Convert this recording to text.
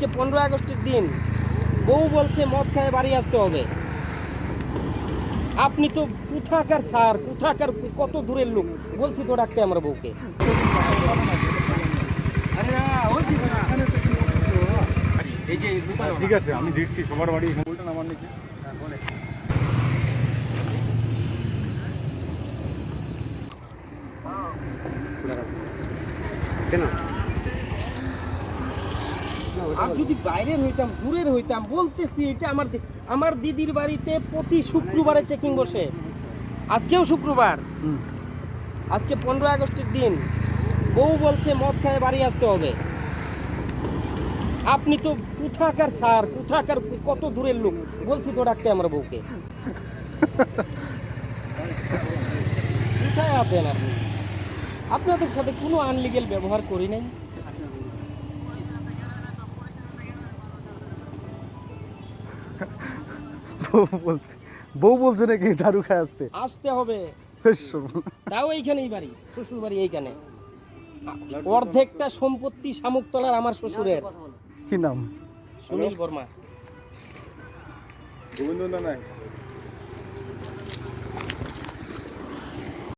আজকে পনেরো আগস্টের দিন বউ বলছে মদ খায় বাড়ি আসতে হবে। আপনি তো কোথাকার স্যার কোথাকার কত দূরের লোক? বলছি তো ডাকতে আমার বউকে। ঠিক আছে আমি দেখছি সবার বাড়ি এখানে। বলতেন আমার নিচে। আর যদি বাইরের হইতাম দূরের হইতাম বলতেছি এটা আমার আমার দিদির বাড়িতে প্রতি শুক্রবারে চেকিং বসে। আজকেও শুক্রবার। আজকে পনেরো আগস্টের দিন। বউ বলছে মদ খায় বাড়ি আসতে হবে। আপনি তো কোথাকার স্যার কোথাকার কত দূরের লোক? বলছি তো ডাকতে আমার বউকে। কোথায় আছেন আপনি? আপনাদের সাথে কোনো আনলিগেল ব্যবহার করি নাই? বউ বলছে। বউ বলছে নাকি দারু খায় আসতে? আসতে হবে। তাও এইখানেই বাড়ি শ্বশুর বাড়ি এইখানে। অর্ধেকটা সম্পত্তি শামুকতলার আমার শ্বশুরের। কি নাম? সুনীল বর্মা। গোবিন্দ নাই